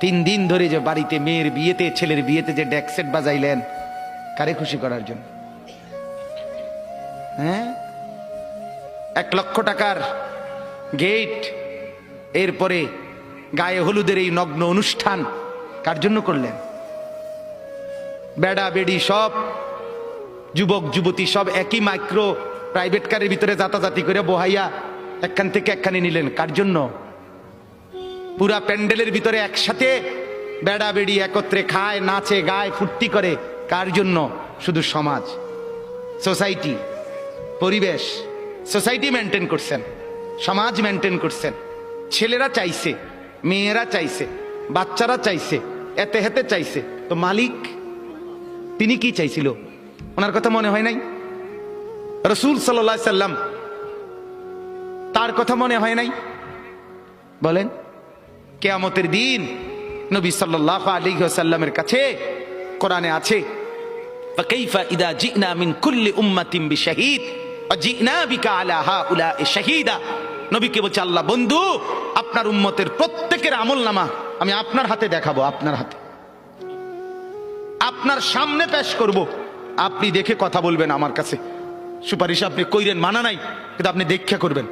তিন দিন ধরে যে বাড়িতে মেয়ের বিয়েতে, ছেলের বিয়েতে যে ডেকসেট বাজাইলেন, কারে খুশি করার জন্য? হ্যাঁ? এক লক্ষ টাকার গেট, এরপরে গায়ে হলুদের এই নগ্ন অনুষ্ঠান, কার জন্য করলেন? বেড়া, বেড়ি সব, যুবক, যুবতী সব একই মাইক্রো প্রাইভেট কারের ভিতরে যাতাযাতি করে বহাইয়া একখান থেকে একখানে নিলেন, কার জন্য? পুরা প্যান্ডেলের ভিতরে একসাথে বেড়া বেড়ি একত্রে খায়, নাচে, গায়, ফুর্তি করে। কার জন্য? শুধু সমাজ। সোসাইটি, পরিবেশ। সোসাইটি মেনটেন করছেন। সমাজ মেনটেন করছেন। ছেলেরা চাইছে, মেয়েরা চাইছে, বাচ্চারা চাইছে, এতে হেতে চাইছে। তো মালিক, তিনি কি চাইছিল? ওনার কথা মনে হয় নাই? রসুল সাল্লাম, তার কথা মনে হয় নাই? বলেন। কেয়ামতের দিন নবী সাল আলী সাল্লামের কাছে কোরআনে আছে ইদা কুল্লি শাহিদা। বন্ধু, আপনার প্রত্যেকের আমি আপনার হাতে দেখাবো, আপনার হাতে। আপনার সামনে পেশ করব। আপনি দেখে কথা বলবেন আমার কাছে। সুপারিশ আপনি কইরেন, মানা নাই, কিন্তু আপনি দীক্ষা করবেন।